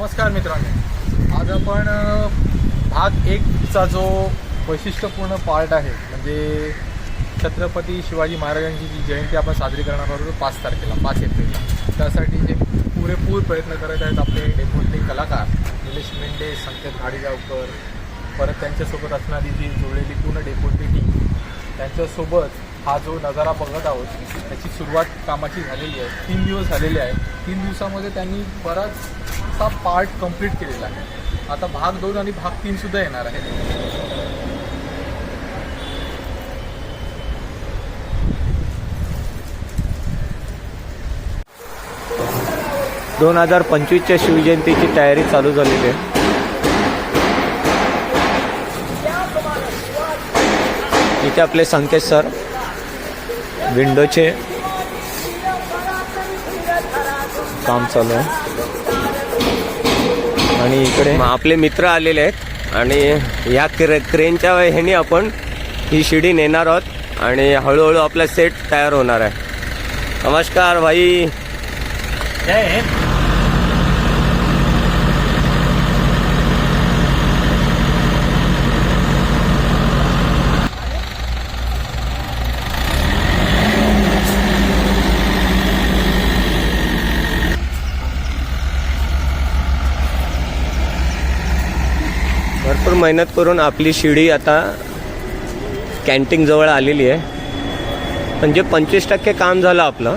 नमस्कार मित्रांनो. आज आपण भाग एकचा जो वैशिष्ट्यपूर्ण पार्ट आहे म्हणजे छत्रपती शिवाजी महाराजांची जी जयंती आपण साजरी करणार आहोत पाच तारखेला पाच एप्रिलला. त्यासाठी जे पुरेपूर प्रयत्न करत आहेत आपले डेपोतले कलाकार निलेश मेंढे संकेत घाडीगावकर परत त्यांच्यासोबत असणारी जी जुळलेली पूर्ण डेपोतली टीम त्यांच्यासोबत हा जो नजारा बघत आहोत त्याची सुरुवात कामाची झालेली आहे तीन दिवस झालेले आहे. तीन दिवसामध्ये त्यांनी बराच आता पार्ट कंप्लीट केलेला आहे. आता भाग दोन आणि भाग तीन सुद्धा येणार आहे दोन हजार पंचवीसच्या शिवजयंतीची तयारी चालू झालेली आहे. इथे आपले संकेत सर विंडोचे काम चालू आहे. आणि इकडे आपले मित्र आलेले आहेत. आणि या क्रे क्रेनच्या ह्याने आपण ही शिडी नेणार आहोत. आणि हळूहळू आपला सेट तयार होणार आहे. नमस्कार भाई. भरपूर मेहनत करून आपली शिडी आता कॅन्टीनजवळ आलेली आहे. म्हणजे पंचवीस टक्के काम झालं आपलं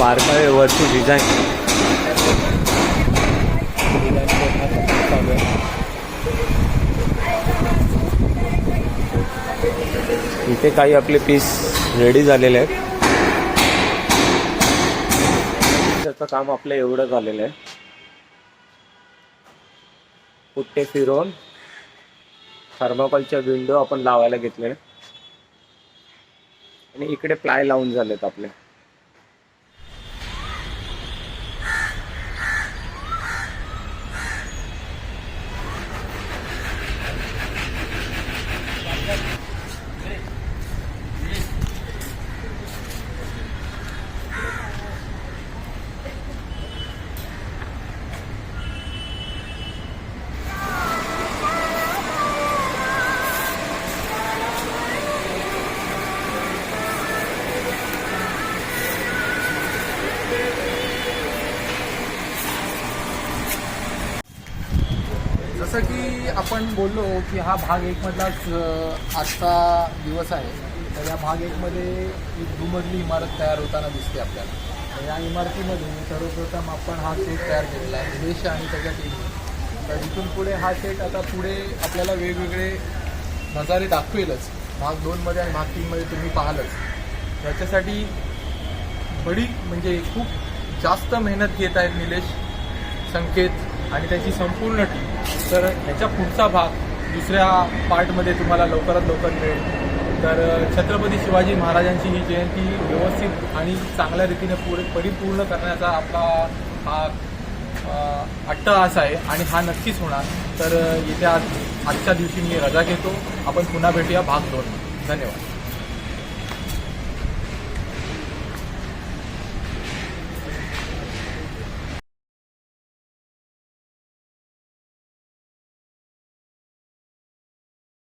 बारकावे वरची डिझाईन इथे काही आपले पीस रेडी झालेले आहेत. त्याचं काम आपलं एवढं झालेलं आहे. पुट्टे फिरवून थर्माकॉलच्या विंडो आपण लावायला घेतले आणि इकडे प्लाय लावून झालेत आपले. जसं की आपण बोललो की हा भाग एकमधलाच आजचा दिवस आहे. तर या भाग एकमध्ये एक दुमजली इमारत तयार होताना दिसते आपल्याला. या इमारतीमधून सर्वप्रथम आपण हा सेट तयार केलेला आहे निलेश आणि त्याच्या टीमने तर इथून पुढे हा सेट आता पुढे आपल्याला वेगवेगळे नजारे दाखवेलच. भाग दोनमध्ये आणि भाग तीनमध्ये तुम्ही पाहालच. याच्यासाठी बडी म्हणजे खूप जास्त मेहनत घेत आहेत निलेश. संकेत आणि त्याची संपूर्ण टीम तर ह्याच्या पुढचा भाग दुसऱ्या पार्टमध्ये तुम्हाला लवकरात लवकर मिळेल. तर छत्रपती शिवाजी महाराजांची ही जयंती व्यवस्थित आणि चांगल्या रीतीने पुरे परिपूर्ण करण्याचा आपला हा अट्टहास आहे आणि हा नक्कीच होणार. तर येत्या आज आजच्या दिवशी मी रजा घेतो. आपण पुन्हा भेटूया. भाग दोन. धन्यवाद.